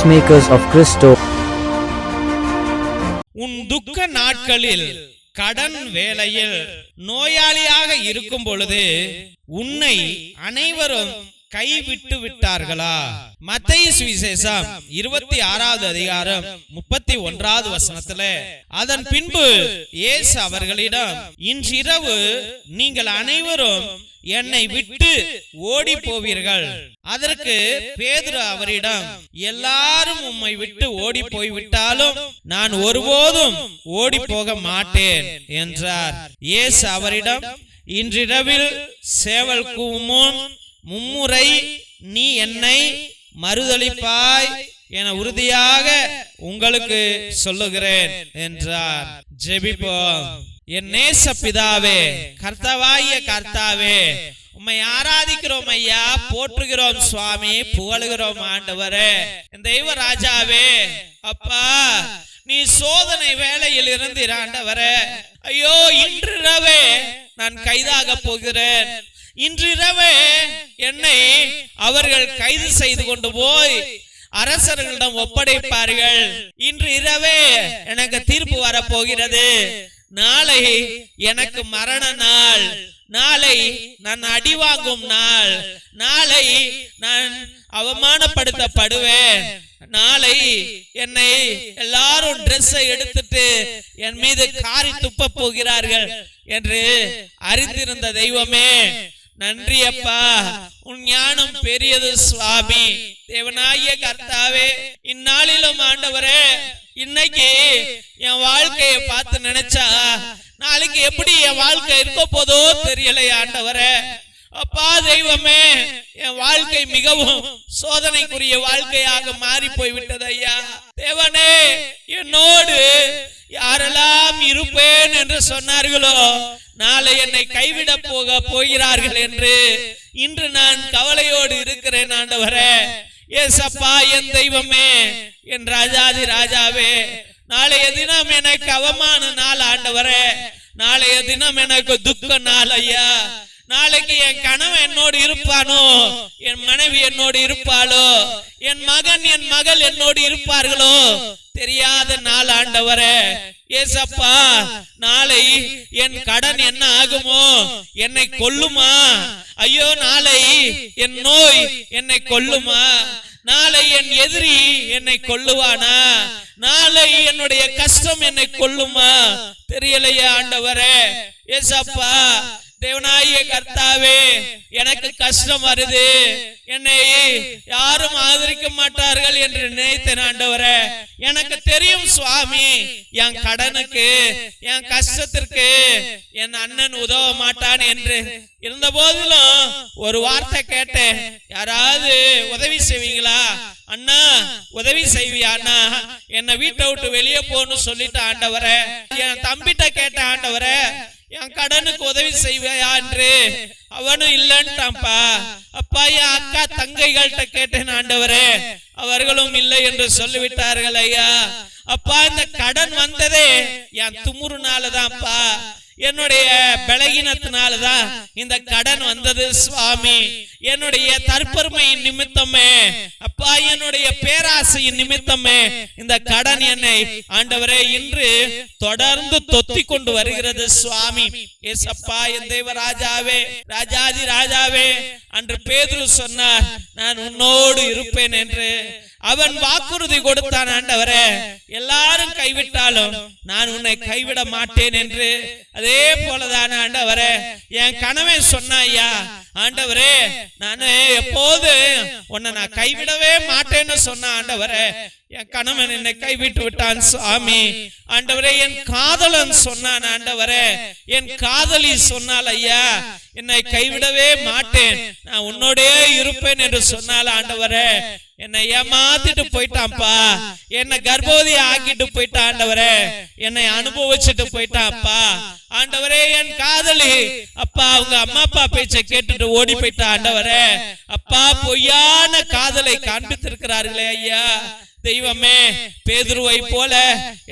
Peacemakers of Christo. உன் துக்க நாட்களில் கடன் வேலையில் நோயாளியாக இருக்கும் பொழுது உன்னை அனைவரும் கைவிட்டு விட்டார்களா மத்திய சுவிசேஷம் இருபத்தி ஆறாவது அதிகாரம் முப்பத்தி ஒன்றாவது வசனத்துல அதன் பின்பு இயேசு அவர்களிடம் இன்றிரவு நீங்கள் அனைவரும் என்னை விட்டு ஓடி போவீர்கள் அதற்கு பேதுரு அவரிடம் எல்லாரும் உம்மை விட்டு ஓடி போய்விட்டாலும் நான் ஒருபோதும் ஓடி போக மாட்டேன் என்றார். இயேசு அவரிடம் இன்றிரவில் சேவல் கூமுன் மும்முறை நீ என்னை மறுதளிப்பாய் என உறுதியாக உங்களுக்கு சொல்லுகிறேன் என்றார். ஜெபிப்போம். என் நேச பிதாவே கர்த்தவாய கர்த்தாவே உம்மை ஆராதிக்கிறோம் ஐயா போற்றுகிறோம் சுவாமி புகழுகிறோம் ஆண்டவரே. தெய்வ ராஜாவே அப்பா நீ சோதனை வேலையில் இருந்து ஆண்டவரே. ஐயோ இன்றிரவே நான் கைதாக போகிறேன். இன்றிரவே என்னை அவர்கள் கைது செய்து கொண்டு போய் அரசர்களிடம் ஒப்படைப்பார்கள். இன்று இரவே எனக்கு தீர்ப்பு வரப்போகிறது. நாளை எனக்கு மரண நாள். நாளை. நான் அடி வாங்கும் நாள். நாளை. நான் அவமானப்படுத்தப்படுவேன். நாளை என்னை எல்லாரும் ட்ரெஸ்ஸை எடுத்துட்டு என் மீது காரி துப்ப போகிறார்கள் என்று அறிந்திருந்த தெய்வமே நன்றி அப்பா உன் ஞானம் பெரியது சுவாமி. தேவனாகிய கர்த்தாவே இந்நாளிலும் ஆண்டவரே இன்னைக்கு என் வாழ்க்கையை பார்த்து நினைச்சா நாளைக்கு எப்படி என் வாழ்க்கை இருக்க போதோ தெரியலையா ஆண்டவரே. அப்பா தெய்வமே என் வாழ்க்கை மிகவும் சோதனைக்குரிய வாழ்க்கையாக மாறி போய்விட்டது ஐயா. தேவனே என்னோடு யாரெல்லாம் இருப்பேன் என்று சொன்னார்களோ நாளை என்னை கைவிட போக போகிறார்கள் என்று இன்று நான் கவலையோடு இருக்கிறேன் ஆண்டவரே. ஏசப்பா என் தெய்வமே என் ராஜாதி ராஜாவே நாளைய தினம் எனக்கு அவமான நாள் ஆண்டவரே நாளைய தினம் எனக்கு துக்க நாள் ஐயா. நாளைக்கு என் கணவன் என்னோடு இருப்பானோ என் மனைவி என்னோடு இருப்பாளோ என் மகன் என் மகள் என்னோடு இருப்பார்களோ தெரியாத நாள் ஆண்டவரே. ஏசப்பா நாளை என் கடன் என்ன ஆகுமோ என்னை கொல்லுமா? ஐயோ என் நோய் என்னை கொல்லுமா? நாளை என் எதிரி என்னை கொல்லுவானா? நாளை என்னுடைய கஷ்டம் என்னை கொல்லுமா? தெரியலையா ஆண்டவரே. ஏசப்பா தேவனாய கர்த்தாவே எனக்கு கஷ்டம் வருது. என்னை யாரும் ஆதரிக்க மாட்டார்கள் என்று நினைத்தேன் ஆண்டவரே. எனக்கு தெரியும் சுவாமி என் கடனுக்கு என் கஷ்டத்திற்கு என் அண்ணன் உதவ மாட்டான் என்று. இருந்த போதிலும் ஒரு வார்த்தை கேட்டேன். யாராவது உதவி செய்வீங்களா? அண்ணா உதவி செய்வியா அண்ணா? என்னை வீட்டை விட்டு வெளியே போன்னு சொல்லிட்டு ஆண்டவரே. என் தம்பிட்ட கேட்ட ஆண்டவரே. என் கடனுக்கு உதவி செய்வையா என்று அவனும் இல்லைன்ட்டான்ப்பா. அப்பா என் அக்கா தங்கைகள்கிட்ட கேட்டேன் ஆண்டவரே. அவர்களும் இல்லை என்று சொல்லிவிட்டார்கள் ஐயா. அப்பா இந்த கடன் வந்ததே என் துமுறுனாலதான்ப்பா. என்னுடைய பலகீனத்தினாலதான் இந்த கடன் வந்தது சுவாமி. என்னுடைய தற்பெருமையின் நிமித்தமே. அப்பா என்னுடைய பேராசையின் நிமித்தமே. இந்த கடன் என்னை ஆண்டவரே இன்று தொடர்ந்து தொத்தி கொண்டு வருகிறது சுவாமி. ஏசப்பா என் தேவ ராஜாவே ராஜாதி ராஜாவே. அன்று பேதுரு சொன்னார் நான் உன்னோடு இருப்பேன் என்று. அவன் வாக்குறுதி கொடுத்தான் ஆண்டவரே. எல்லாரும் கைவிட்டாலும் நான் உன்னை கைவிட மாட்டேன் என்று. அதே போலதான் ஆண்டவரே. என் கணவன் சொன்ன ஐயா ஆண்டவரே நான் எப்போது உன்னை நான் கைவிடவே மாட்டேன்னு சொன்ன ஆண்டவரே. என் கணவன் என்னை கைவிட்டு விட்டான் சுவாமி. ஆண்டவரே என் காதலன் சொன்னான் ஆண்டவரே. என் காதலி சொன்னால் ஐயா என்னை கைவிடவே மாட்டேன். நான் உன்னோடே இருப்பேன் என்று சொன்னால ஆண்டவரே என்னை ஏமாத்திட்டு போயிட்டான்ப்பா. என்னை கர்ப்பவதி ஆக்கிட்டு போயிட்டான் ஆண்டவரே என்னை அனுபவிச்சுட்டு போயிட்டான்ப்பா ஆண்டவரே என் காதலி அப்பா அவங்க அம்மா அப்பா பேச்சை கேட்டுட்டு ஓடி போயிட்டா ஆண்டவரே. அப்பா பொய்யான காதலை காண்பித்திருக்கிறார்களே ஐயா. தெய்வமே பேதுருவை போல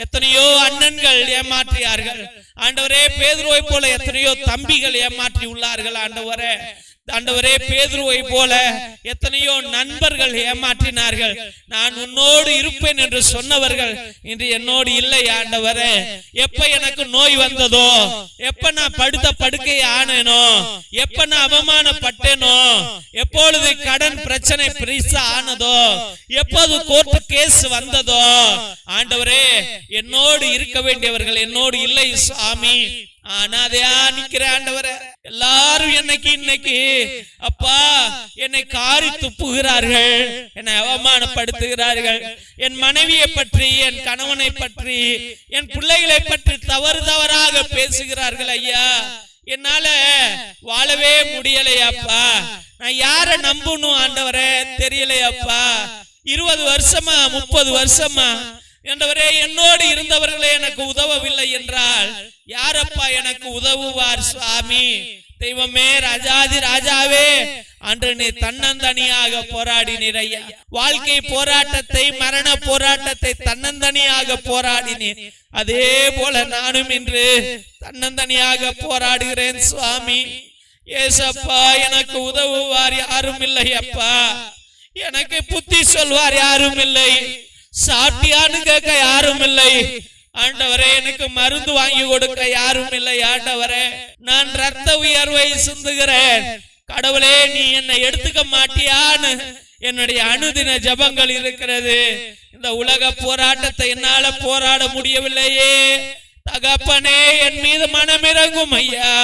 எத்தனையோ அண்ணன்கள் ஏமாற்றியார்கள். ஆண்டவரே பேதுருவை போல எத்தனையோ தம்பிகள் ஏமாற்றி உள்ளார்கள். ஆண்டவரே ஆண்டவரே பேதுருவை போல எத்தனையோ நண்பர்கள் ஏமாற்றினார்கள். நான் உன்னோடு இருப்பேன் என்று சொன்னவர்கள் இன்று என்னோடு இல்லை ஆண்டவரே. எப்ப எனக்கு நோய் வந்ததோ எப்ப நான் படுத்த படுக்கை ஆனேனோ எப்ப நான் அவமானப்பட்டேனோ எப்பொழுது கடன் பிரச்சனை பெருசா ஆனதோ எப்போது கோர்ட் கேஸ் வந்ததோ ஆண்டவரே என்னோடு இருக்க வேண்டியவர்கள் என்னோடு இல்லை சாமி அனாதையா நிக்கிற ஆண்டவரே. எல்லாரும் என்னைக்கு இன்னைக்கு அப்பா என்னை காரி துப்புகிறார்கள் என்னை அவமானப்படுத்துகிறார்கள். என் மனைவியை பற்றி என் கணவனை பற்றி என் பிள்ளைகளை பற்றி தவறு தவறாக பேசுகிறார்கள் ஐயா. என்னால வாழவே முடியலையாப்பா நான் யார நம்பணும் ஆண்டவரே தெரியலையாப்பா இருபது வருஷமா முப்பது வருஷமா என்றவரே என்னோடு இருந்தவர்களே எனக்கு உதவவில்லை என்றால் யாரப்பா எனக்கு உதவுவார் சுவாமி? தெய்வமே ராஜாதி ராஜாவே அன்று நீ தன்னந்தனியாக போராடினீர் ஐயா. வாழ்க்கை போராட்டத்தை மரண போராட்டத்தை தன்னந்தனியாக போராடினீர். அதே போல நானும் இன்று தன்னந்தனியாக போராடுகிறேன் சுவாமி. ஏசப்பா எனக்கு உதவுவார் யாரும் இல்லை அப்பா. எனக்கு புத்தி சொல்வார் யாரும் இல்லை. சாப்பிட்டியான்னு கேட்க யாரும் இல்லை. ஆண்டவரே எனக்கு மருந்து வாங்கி கொடுக்க யாரும் இல்லை ஆண்டவரே. நான் ரத்த உயர்வை சிந்துகிறேன். கடவுளே நீ என்னை எடுத்துக்க மாட்டியான்னு என்னுடைய அணுதின ஜபங்கள் இருக்கிறது. இந்த உலக போராட்டத்தை என்னால போராட முடியவில்லையே. தகப்பனே என் மீது மனமிறங்கும் ஐயா.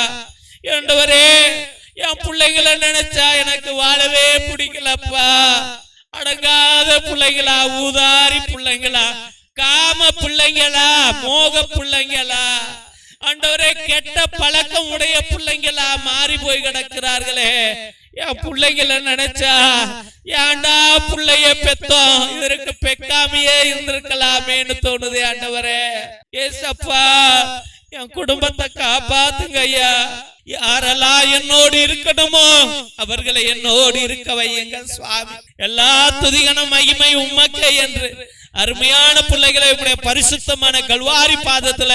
ஆண்டவரே என் பிள்ளைகளை நினைச்சா எனக்கு வாழவே பிடிக்கலப்பா. அடங்காத பிள்ளைகளா ஊதாரி பிள்ளைங்களா காம பிள்ளைங்களா மோக பிள்ளைங்களா? ஆண்டவரே கெட்ட பழக்கம் உடைய பிள்ளைங்களா மாறி போய் கிடக்கிறார்களே. என் பிள்ளைங்கள நினைச்சா ஏன்டா பிள்ளைய பெத்தோம்? இதற்கு பெக்காமையே இருந்திருக்கலாமேன்னு தோணுது ஆண்டவரே. ஏசப்பா என் குடும்பத்தை காப்பாத்துங்க ஐயா. யாரெல்லாம் என்னோடு இருக்கணுமோ அவர்களை என்னோடு இருக்க வையுங்க சுவாமி. எல்லா துதிகன மகிமை உம்மக்கே என்று அருமையான பிள்ளைகளை உடைய பரிசுத்தமான கல்வாரி பாதத்துல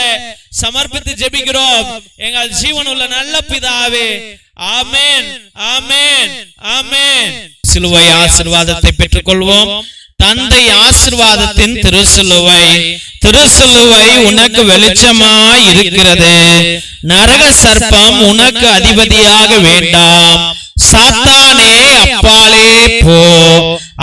சமர்ப்பித்து ஜெபிக்கிறோம். எங்கள் ஜீவன் உள்ள நல்ல பிதாவே ஆமேன் ஆமேன் ஆமேன். சிலுவை ஆசிர்வாதத்தை பெற்றுக்கொள்வோம். தந்தை ஆசிர்வாதத்தின் திருசிலுவை திருசிலுவை உனக்கு வெளிச்சமாய் இருக்கிறது. நரக சர்ப்பம் உனக்கு அதிபதியாக வேண்டாம். சாத்தானே அப்பாலே